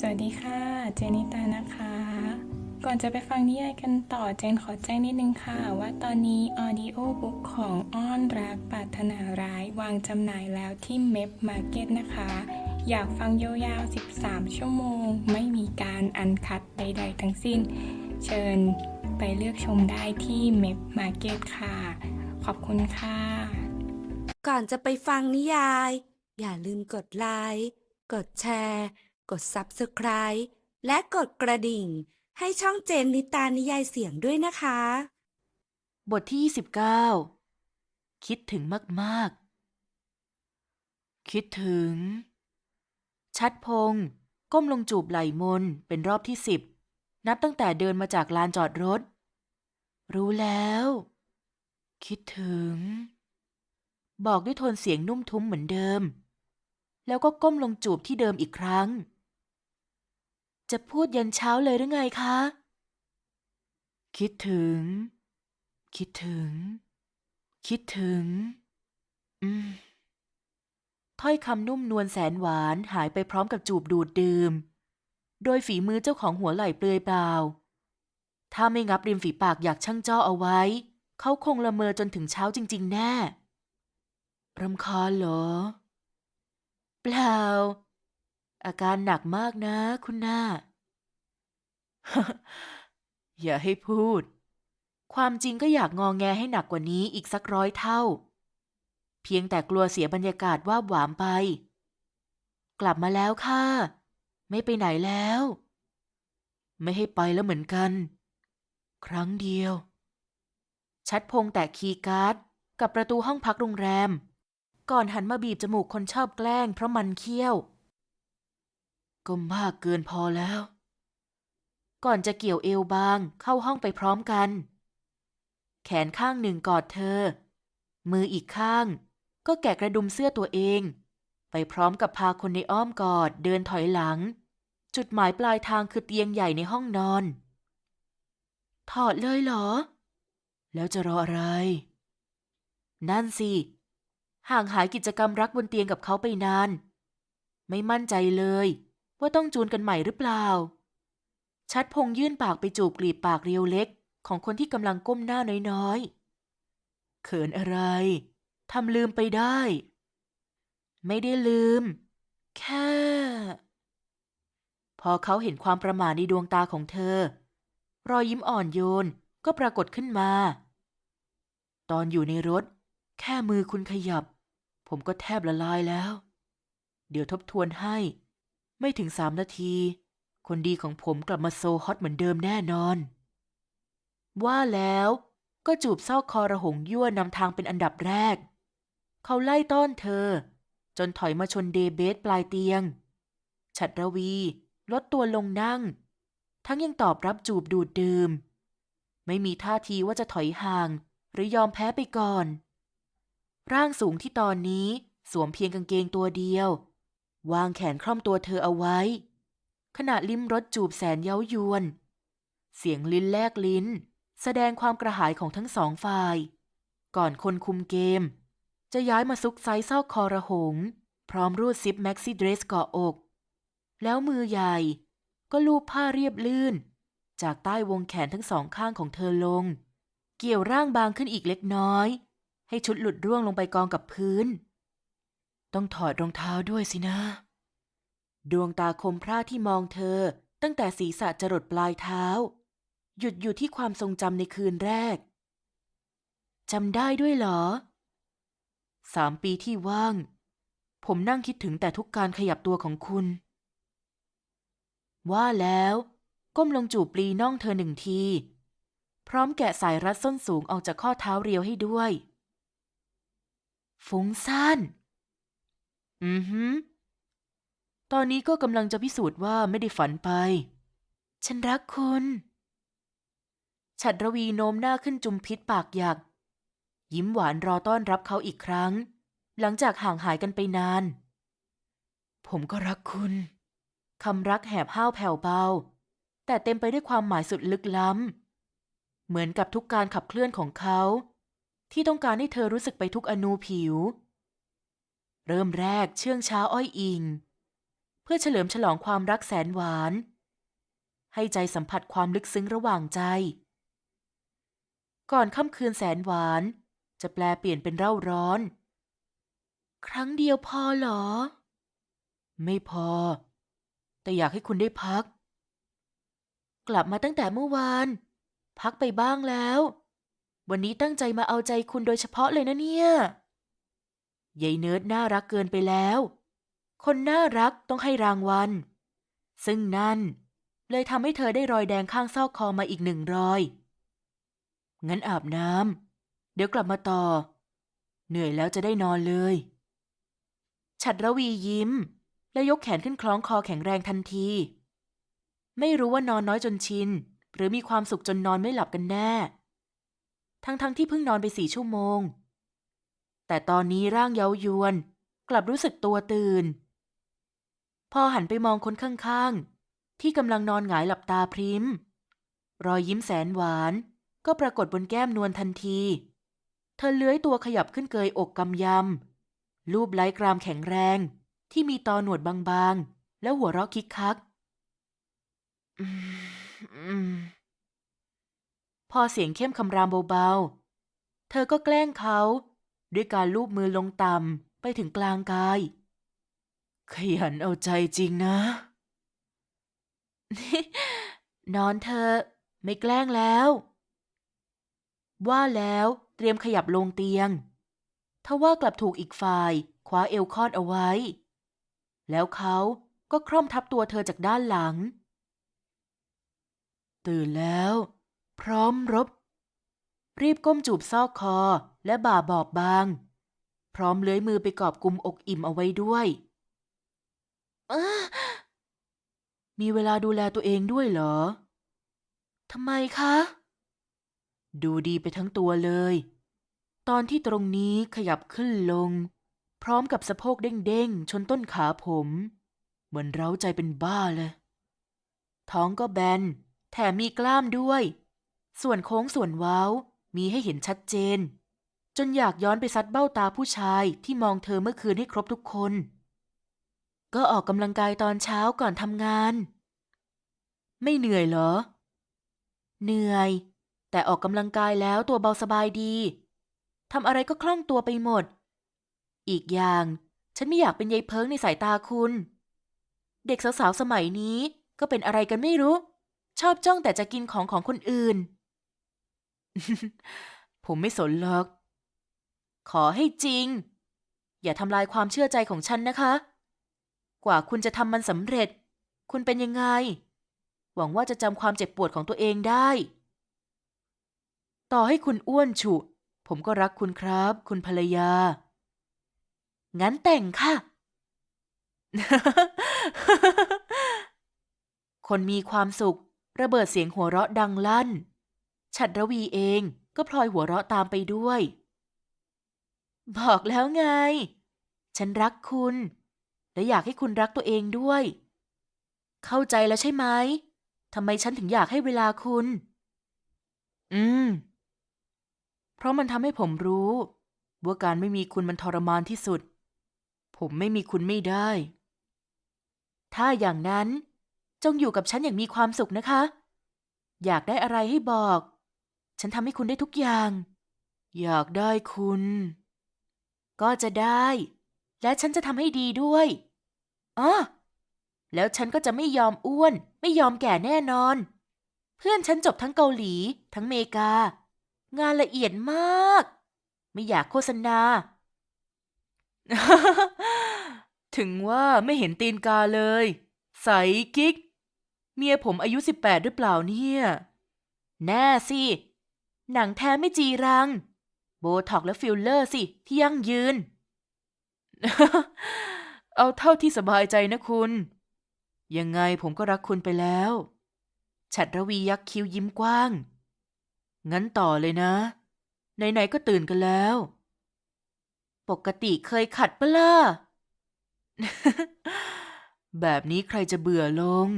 สวัสดีค่ะ เจนิตานะคะ ก่อนจะไปฟังนิยายกันต่อเจนขอแจ้งนิดนึงค่ะ ว่าตอนนี้ออดิโอบุ๊กของอ้อนรักปรารถนาร้ายวางจำหน่ายแล้วที่เม p มาร์เก็ตนะคะ อยากฟังยาวๆ 13 ชั่วโมง ไม่มีการอันคัดใดๆ ทั้งสิ้น เชิญไปเลือกชมได้ที่เม p มาร์เก็ตค่ะ ขอบคุณค่ะ ก่อนจะไปฟังนิยาย อย่าลืมกดไลค์กดแชร์ กด Subscribe และกดกระดิ่ง ให้ช่องเจนนิตานิยายเสียงด้วยนะคะ บทที่ 29 คิดถึงมากๆ คิดถึง ชัดพงศ์ก้มลงจูบไหล่มนเป็นรอบที่สิบนับตั้งแต่เดินมาจากลานจอดรถ รู้แล้ว คิดถึง บอกด้วยโทนเสียงนุ่มทุ้มเหมือนเดิม แล้วก็ก้มลงจูบที่เดิมอีกครั้ง จะพูดยันเช้าเลยหรือไงคะ คิดถึง คิดถึง คิดถึง อืม ถ้อยคำนุ่มนวลแสนหวานหายไปพร้อมกับจูบดูดดื่ม โดยฝีมือเจ้าของหัวไหล่เปลือยเปล่า ถ้าไม่งับริมฝีปากอยากช่างจ้อเอาไว้ เขาคงละเมอจนถึงเช้าจริง ๆ แน่รำคาญเหรอ เปล่าอาการหนักมากนะคุณหน้า อย่าให้พูด ความจริงก็อยากงองแงให้หนักกว่านี้อีกสักร้อยเท่า เพียงแต่กลัวเสียบรรยากาศว่าหวามไป กลับมาแล้วค่ะ ไม่ไปไหนแล้ว ไม่ให้ไปแล้วเหมือนกัน ครั้งเดียว ชัดพงแตะคีย์การ์ดกับประตูห้องพักโรงแรม ก่อนหันมาบีบจมูกคนชอบแกล้งเพราะมันเคี้ยว ก็มากเกินพอแล้ว ก่อนจะเกี่ยวเอวบางเข้าห้องไปพร้อมกัน แขนข้างหนึ่งกอดเธอ มืออีกข้าง ก็แกะกระดุมเสื้อตัวเอง ไปพร้อมกับพาคนในอ้อมกอดเดินถอยหลัง จุดหมายปลายทางคือเตียงใหญ่ในห้องนอน ถอดเลยเหรอ แล้วจะรออะไร นั่นสิ ห่างหายกิจกรรมรักบนเตียงกับเขาไปนาน ไม่มั่นใจเลย ว่าต้องจูนกันใหม่หรือเปล่า ชัดพงยื่นปากไปจูบกลีบปากเรียวเล็ก ของคนที่กำลังก้มหน้าน้อยๆ เขินอะไร ทำลืมไปได้ ไม่ได้ลืม แค่ พอเขาเห็นความประหม่าในดวงตาของเธอ รอยยิ้มอ่อนโยนก็ปรากฏขึ้นมา ตอนอยู่ในรถ แค่มือคุณขยับ ผมก็แทบละลายแล้ว เดี๋ยวทบทวนให้ ไม่ถึงสามนาที คนดีของผมกลับมาโซฮอตเหมือนเดิมแน่นอน ว่าแล้วก็จูบเศร้าคอระหงยั่วนำทางเป็นอันดับแรก เขาไล่ต้อนเธอ จนถอยมาชนเดย์เบสปลายเตียง ฉัดระวีลดตัวลงนั่ง ทั้งยังตอบรับจูบดูดดื่ม ไม่มีท่าทีว่าจะถอยห่าง หรือยอมแพ้ไปก่อน ร่างสูงที่ตอนนี้สวมเพียงกางเกงตัวเดียว วางแขนคล่อมตัวเธอเอาไว้ ขณะลิ้มรสจูบแสนเย้ายวน เสียงลิ้นแลกลิ้น แสดงความกระหายของทั้งสองฝ่าย ก่อนคนคุมเกม จะย้ายมาซุกไซซอกคอระหง พร้อมรูดซิปแม็กซี่เดรสเกาะอก แล้วมือใหญ่ก็ลูบผ้าเรียบลื่น จากใต้วงแขนทั้งสองข้างของเธอลง เกี่ยวร่างบางขึ้นอีกเล็กน้อย ให้ชุดหลุดร่วงลงไปกองกับพื้น ต้องถอดรองเท้าด้วยสินะ ดวงตาคมพร่าที่มองเธอ ตั้งแต่ศีรษะจรดปลายเท้า หยุดอยู่ที่ความทรงจำในคืนแรกจำได้ด้วยเหรอ สามปีที่ว่าง ผมนั่งคิดถึงแต่ทุกการขยับตัวของคุณ ว่าแล้ว ก้มลงจูบปลีน่องเธอหนึ่งที พร้อมแกะสายรัดส้นสูงออกจากข้อเท้าเรียวให้ด้วย ฟุ้งซ่าน อือฮึ ตอนนี้ก็กำลังจะพิสูจน์ว่าไม่ได้ฝันไป ฉันรักคุณ ฉัดระวีโน้มหน้าขึ้นจุมพิษปากหยัก ยิ้มหวานรอต้อนรับเขาอีกครั้ง หลังจากห่างหายกันไปนาน ผมก็รักคุณ คำรักแหบห้าวแผ่วเบา แต่เต็มไปด้วยความหมายสุดลึกล้ำ เหมือนกับทุกการขับเคลื่อนของเขา ที่ต้องการให้เธอรู้สึกไปทุกอนูผิว เริ่มแรกเชื่องช้าอ้อยอิง เพื่อเฉลิมฉลองความรักแสนหวาน ให้ใจสัมผัสความลึกซึ้งระหว่างใจ ก่อนค่ำคืนแสนหวาน จะแปลเปลี่ยนเป็นเร่าร้อน ครั้งเดียวพอเหรอ ไม่พอ แต่อยากให้คุณได้พัก กลับมาตั้งแต่เมื่อวาน พักไปบ้างแล้ว วันนี้ตั้งใจมาเอาใจคุณโดยเฉพาะเลยนะเนี่ยยายเนิร์ดน่ารักเกินไปแล้ว คนน่ารักต้องให้รางวัล ซึ่งนั่น เลยทำให้เธอได้รอยแดงข้างซอกคอมาอีกหนึ่งรอย งั้นอาบน้ำเดี๋ยวกลับมาต่อ เหนื่อยแล้วจะได้นอนเลย ฉัดระวียิ้ม และยกแขนขึ้นคล้องคอแข็งแรงทันที ไม่รู้ว่านอนน้อยจนชิน หรือมีความสุขจนนอนไม่หลับกันแน่ ทั้งๆทที่เพิ่งนอนไปสี่ชั่วโมง แต่ตอนนี้ร่างเย้ายวนกลับรู้สึกตัวตื่น พอหันไปมองคนข้างๆ ที่กำลังนอนหงายหลับตาพริม รอยยิ้มแสนหวาน ก็ปรากฏบนแก้มนวลทันที เธอเลื้อยตัวขยับขึ้นเกยอกกำยำ รูปไล้กรามแข็งแรง ที่มีตอหนวดบางๆ แล้วหัวเราะคิกคักพอเสียงเข้มคำรามเบาๆ เธอก็แกล้งเขา ด้วยการลูบมือลงต่ำไปถึงกลางกาย ขยันเอาใจจริงนะ นอนเธอไม่แกล้งแล้ว ว่าแล้วเตรียมขยับลงเตียงทว่ากลับถูกอีกฝ่ายคว้าเอวคอดเอาไว้ แล้วเขาก็คร่อมทับตัวเธอจากด้านหลัง ตื่นแล้ว พร้อมรบ รีบก้มจูบซอกคอและบ่าบอบบาง พร้อมเลื้อยมือไปกอบกุมอกอิ่มเอาไว้ด้วย อ๊ะมีเวลาดูแลตัวเองด้วยเหรอ ทำไมคะ ดูดีไปทั้งตัวเลย ตอนที่ตรงนี้ขยับขึ้นลง พร้อมกับสะโพกเด้งๆ ชนต้นขาผม เหมือนเร้าใจเป็นบ้าเลย ท้องก็แบน แถมมีกล้ามด้วย ส่วนโค้งส่วนเว้า มีให้เห็นชัดเจน จนอยากย้อนไปซัดเบ้าตาผู้ชายที่มองเธอเมื่อคืนให้ครบทุกคน ก็ออกกำลังกายตอนเช้าก่อนทำงาน ไม่เหนื่อยเหรอ เหนื่อย แต่ออกกำลังกายแล้วตัวเบาสบายดีทำอะไรก็คล่องตัวไปหมด อีกอย่าง ฉันไม่อยากเป็นยายเพิงในสายตาคุณ เด็กสาวๆสมัยนี้ก็เป็นอะไรกันไม่รู้ ชอบจ้องแต่จะกินของของคนอื่น ผมไม่สนหรอก ขอให้จริง อย่าทำลายความเชื่อใจของฉันนะคะ กว่าคุณจะทำมันสำเร็จ คุณเป็นยังไง หวังว่าจะจำความเจ็บปวดของตัวเองได้ ต่อให้คุณอ้วนฉุ ผมก็รักคุณครับ คุณภรรยา งั้นแต่งค่ะ คนมีความสุข ระเบิดเสียงหัวเราะดังลั่น ฉัดระวีเองก็พลอยหัวเราะตามไปด้วย บอกแล้วไง ฉันรักคุณ และอยากให้คุณรักตัวเองด้วย เข้าใจแล้วใช่ไหมทำไมฉันถึงอยากให้เวลาคุณ อืม เพราะมันทำให้ผมรู้ว่าการไม่มีคุณมันทรมานที่สุด ผมไม่มีคุณไม่ได้ ถ้าอย่างนั้นจงอยู่กับฉันอย่างมีความสุขนะคะ อยากได้อะไรให้บอก ฉันทำให้คุณได้ทุกอย่าง อยากได้คุณ ก็จะได้ และฉันจะทำให้ดีด้วย อ๋อแล้วฉันก็จะไม่ยอมอ้วน ไม่ยอมแก่แน่นอน เพื่อนฉันจบทั้งเกาหลี ทั้งเมกา งานละเอียดมาก ไม่อยากโฆษณา ถึงว่าไม่เห็นตีนกาเลย ใสกิ๊ก เมียผมอายุสิบแปดหรือเปล่าเนี่ย แน่สิ หนังแท้ไม่จีรัง โบท็อกและฟิลเลอร์สิ ที่ยั่งยืน เอาเท่าที่สบายใจนะคุณ ยังไงผมก็รักคุณไปแล้ว ฉัดระวียักคิ้วยิ้มกว้าง งั้นต่อเลยนะ ไหนๆก็ตื่นกันแล้ว ปกติเคยขัดเปล่าแบบนี้ใครจะเบื่อลง